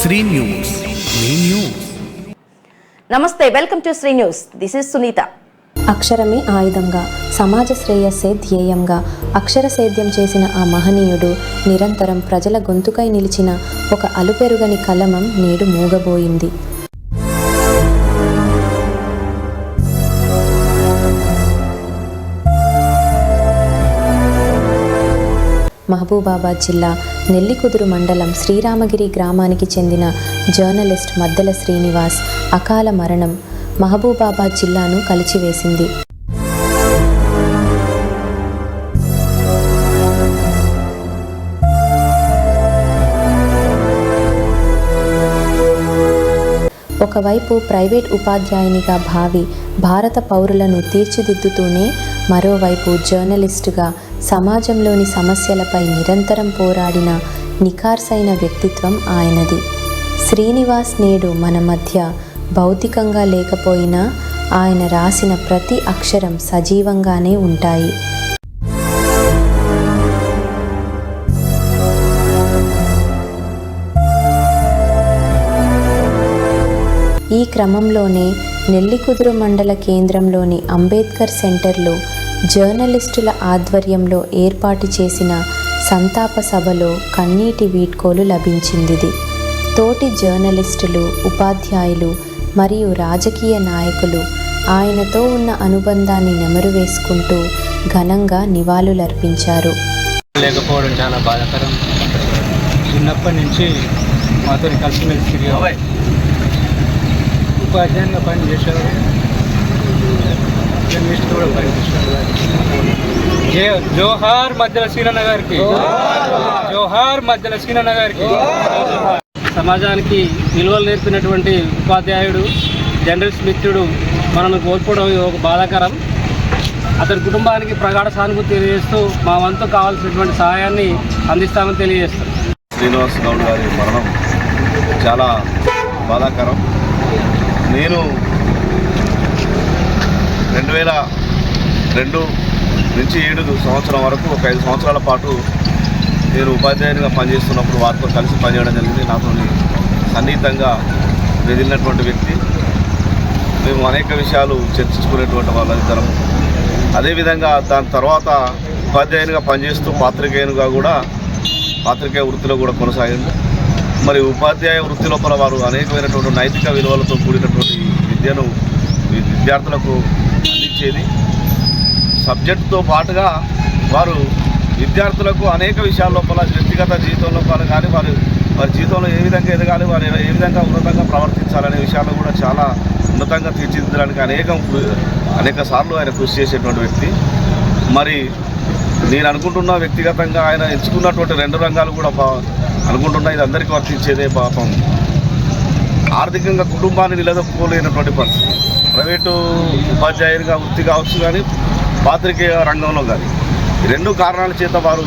Shri news. మీ news. నమస్తే welcome to Sri news. This is Sunitha. అక్షరమే ఆయుధంగా సమాజ శ్రేయస్సే ధ్యేయంగా అక్షర సేద్యం చేసిన ఆ మహనీయుడు నిరంతరం ప్రజల గొంతుకై నిలిచిన ఒక అలుపెరుగని కలమం నేడు మూగబోయింది. మహబూబాబాద్ జిల్లా నెల్లికుదురు మండలం శ్రీరామగిరి గ్రామానికి చెందిన జర్నలిస్ట్ మద్దెల శ్రీనివాస్ అకాల మరణం మహబూబాబాద్ జిల్లాను కలిచివేసింది. ఒకవైపు ప్రైవేట్ ఉపాధ్యాయునిగా భావి భారత పౌరులను తీర్చిదిద్దుతూనే మరోవైపు జర్నలిస్టుగా సమాజంలోని సమస్యలపై నిరంతరం పోరాడిన నిఖార్సైన వ్యక్తిత్వం ఆయనది. శ్రీనివాస్ నేడు మన మధ్య భౌతికంగా లేకపోయినా ఆయన రాసిన ప్రతి అక్షరం సజీవంగానే ఉంటాయి. ఈ క్రమంలోనే నెల్లికుదురు మండల కేంద్రంలోని అంబేద్కర్ సెంటర్లో జర్నలిస్టుల ఆధ్వర్యంలో ఏర్పాటు చేసిన సంతాప సభలో కన్నీటి వీడ్కోలు లభించిందిది. తోటి జర్నలిస్టులు ఉపాధ్యాయులు మరియు రాజకీయ నాయకులు ఆయనతో ఉన్న అనుబంధాన్ని నెమరు వేసుకుంటూ ఘనంగా నివాళులర్పించారు. లేకపోవడం చాలా బాధాకరం. చిన్నప్పటి నుంచి మాతో కలిసిమెలిసి తిరిగాడు ఉపాధ్యాయునిగా జర్నలిస్ట్ కూడా జోహార్ మధ్యల సీనన్న గారికి జోహార్ మధ్యల సీనన్న గారికి సమాజానికి విలువలు నేర్పినటువంటి ఉపాధ్యాయుడు జర్నలిస్ట్ మిత్రుడు మనల్ని కోల్పోవడం ఇది ఒక బాధాకరం. అతని కుటుంబానికి ప్రగాఢ సానుభూతి తెలియజేస్తూ మా వంతు కావాల్సినటువంటి సహాయాన్ని అందిస్తామని తెలియజేస్తాం. శ్రీనివాస్ గౌడ్ గారి మరణం చాలా బాధాకరం. నేను రెండు వేల రెండు నుంచి ఏడు సంవత్సరం వరకు ఒక ఐదు సంవత్సరాల పాటు నేను ఉపాధ్యాయునిగా పనిచేస్తున్నప్పుడు వారితో కలిసి పనిచేయడం జరిగింది. నాతో సన్నిహితంగా వెదిలినటువంటి వ్యక్తి. మేము అనేక విషయాలు చర్చించుకునేటువంటి వాళ్ళిద్దరం అదేవిధంగా దాని తర్వాత ఉపాధ్యాయునిగా పనిచేస్తూ పాత్రికేయునిగా కూడా పాత్రికేయ వృత్తిలో కూడా కొనసాగింది. మరి ఉపాధ్యాయ వృత్తి లోపల వారు అనేకమైనటువంటి నైతిక విలువలతో కూడినటువంటి విద్యను విద్యార్థులకు అందించేది. సబ్జెక్టుతో పాటుగా వారు విద్యార్థులకు అనేక విషయాల లోపల వ్యక్తిగత జీవితం లోపల కానీ వారి వారి జీవితంలో ఏ విధంగా ఎదగాలి వారు ఏ విధంగా ఉన్నతంగా ప్రవర్తించాలనే విషయాలు కూడా చాలా ఉన్నతంగా తీర్చిదిద్దడానికి అనేకం అనేక సార్లు ఆయన కృషి చేసేటువంటి వ్యక్తి. మరి నేను అనుకుంటున్న వ్యక్తిగతంగా ఆయన ఎంచుకున్నటువంటి రెండు రంగాలు కూడా పా- అనుకుంటున్నా ఇది అందరికీ వర్తించేదే పాపం. ఆర్థికంగా కుటుంబాన్ని నిలదొక్కుకోలేనటువంటి పరిస్థితి. ప్రైవేటు ఉపాధ్యాయులుగా వృత్తి కావచ్చు కానీ పాత్రికేయ రంగంలో కానీ. రెండు కారణాల చేత వారు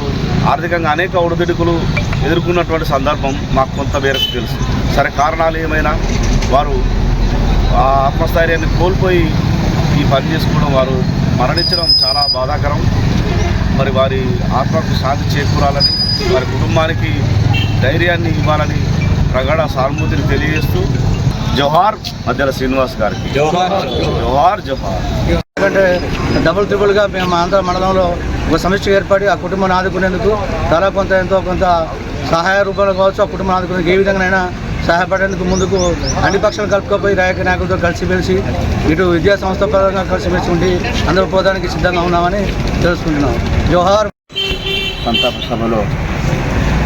ఆర్థికంగా అనేక ఒడిదుడుకులు ఎదుర్కొన్నటువంటి సందర్భం మాకు కొంత మేరకు తెలుసు. సరే కారణాలు ఏమైనా? వారు ఆ ఆత్మస్థైర్యాన్ని కోల్పోయి ఈ పని చేసుకోవడం వారు మరణించడం చాలా బాధాకరం. మరి వారి ఆత్మకు శాంతి చేకూరాలని వారి కుటుంబానికి ధైర్యాన్ని ఇవ్వాలని ప్రగాఢ సానుభూతిని తెలియజేస్తూ జోహార్ మధ్యల శ్రీనివాస్ గారికి. జోహార్. జోహార్ ఎందుకంటే డబుల్ త్రిబుల్గా మేము ఆంధ్ర మండలంలో ఒక సమిష్టి ఏర్పడి ఆ కుటుంబాన్ని ఆదుకునేందుకు చాలా కొంత ఎంతో కొంత సహాయ రూపంలో కావచ్చు ఆ కుటుంబం ఆదుకునేందుకు ఏ విధంగానైనా సహాయపడేందుకు ముందుకు అన్ని పక్షాలు కలుపుకోపోయి రాజకీయ నాయకులతో కలిసిమెలిసి ఇటు విద్యా సంస్థ పరంగా కలిసిమెలిసి ఉండి అందరూ పోవడానికి సిద్ధంగా ఉన్నామని తెలుసుకుంటున్నాం. జోహార్ సంతాప సభలో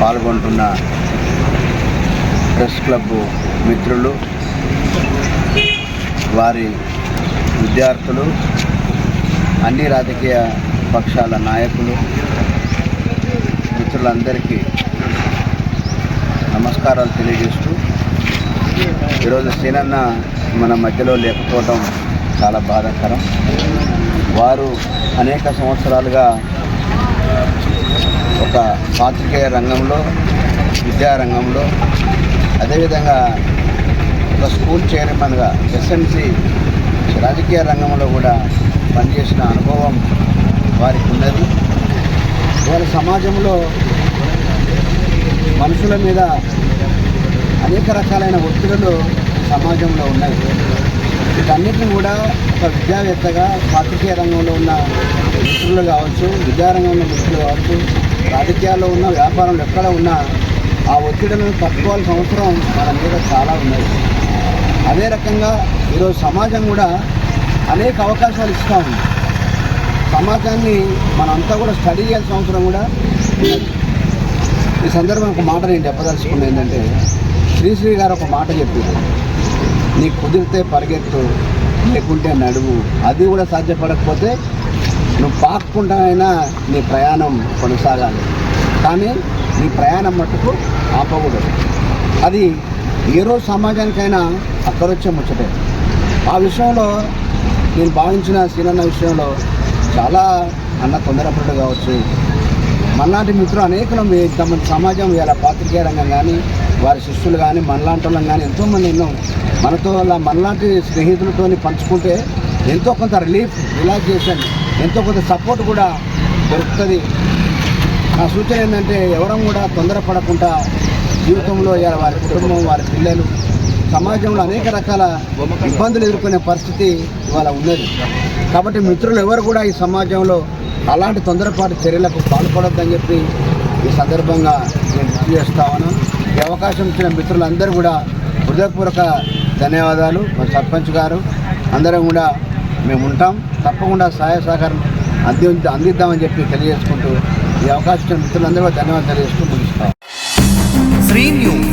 పాల్గొంటున్న ప్రెస్ క్లబ్ మిత్రులు వారి విద్యార్థులు అన్ని రాజకీయ పక్షాల నాయకులు మిత్రులందరికీ నమస్కారాలు తెలియజేస్తూ ఈరోజు సీనన్న మన మధ్యలో లేకపోవడం చాలా బాధాకరం. వారు అనేక సంవత్సరాలుగా ఒక పాత్రికేయ రంగంలో విద్యా రంగంలో అదేవిధంగా ఒక స్కూల్ చైర్మన్గా ఎస్ఎంసి రాజకీయ రంగంలో కూడా పనిచేసిన అనుభవం వారికి ఉన్నది. వారి సమాజంలో మనుషుల మీద అనేక రకాలైన ఒత్తిడులు సమాజంలో ఉన్నాయి. వీటన్నిటిని కూడా ఒక విద్యావేత్తగా పాత్రికేయ రంగంలో ఉన్న మిత్రులు కావచ్చు విద్యారంగంలో ఉన్న మిత్రులు కావచ్చు రాజకీయాల్లో ఉన్న వ్యాపారంలో ఎక్కడ ఉన్నా ఆ ఒత్తిడిని తట్టుకోవాల్సిన అవసరం మన మీద చాలా ఉన్నది. అదే రకంగా ఈరోజు సమాజం కూడా అనేక అవకాశాలు ఇస్తూ ఉంది. సమాజాన్ని మనంతా కూడా స్టడీ చేయాల్సిన అవసరం కూడా ఈ సందర్భం ఒక మాట నేను చెప్పదలుచుకున్నది ఏంటంటే శ్రీశ్రీ గారు ఒక మాట చెప్పారు. నీకు కుదిరితే పరిగెత్తు లేకుంటే నడువు. అది కూడా సాధ్యపడకపోతే నువ్వు పాక్కుంటానైనా నీ ప్రయాణం కొనసాగాలి. కానీ నీ ప్రయాణం మట్టుకు ఆపకూడదు. అది ఏ రోజు సమాజానికైనా అక్కరొచ్చే ముచ్చటే. ఆ విషయంలో నేను భావించిన సీనన్న విషయంలో చాలా అన్న తొందరపడ్డ కావచ్చు. మనలాంటి మిత్రులు అనేకలు మీ- తమ సమాజం ఇలా పాత్రికేయ రంగం కానీ వారి శిష్యులు కానీ మనలాంటి వాళ్ళం కానీ ఎంతోమంది ఎన్నో మనతో అలా మనలాంటి స్నేహితులతో పంచుకుంటే ఎంతో కొంత రిలీఫ్ రిలాక్సేషన్ ఎంతో కొంత సపోర్ట్ కూడా దొరుకుతుంది. నా సూచన ఏంటంటే ఎవరం కూడా తొందరపడకుండా జీవితంలో ఇలా వారి కుటుంబం వారి పిల్లలు సమాజంలో అనేక రకాల ఇబ్బందులు ఎదుర్కొనే పరిస్థితి ఇవాళ ఉన్నది. కాబట్టి మిత్రులు ఎవరు కూడా ఈ సమాజంలో అలాంటి తొందరపాటు చర్యలకు పాల్పడొద్దని చెప్పి ఈ సందర్భంగా నేను గుర్తు చేస్తా ఉన్నాను. ఈ అవకాశం ఇచ్చిన మిత్రులందరూ కూడా హృదయపూర్వక ధన్యవాదాలు. మా సర్పంచ్ గారు అందరం కూడా మేము ఉంటాం. తప్పకుండా సహాయ సహకారం అంది అందిద్దామని చెప్పి తెలియజేసుకుంటూ ఈ అవకాశం ఇచ్చిన మిత్రులందరూ కూడా ధన్యవాదాలు తెలియజేసుకుంటూ ముగిస్తాం శ్రీ న్యూస్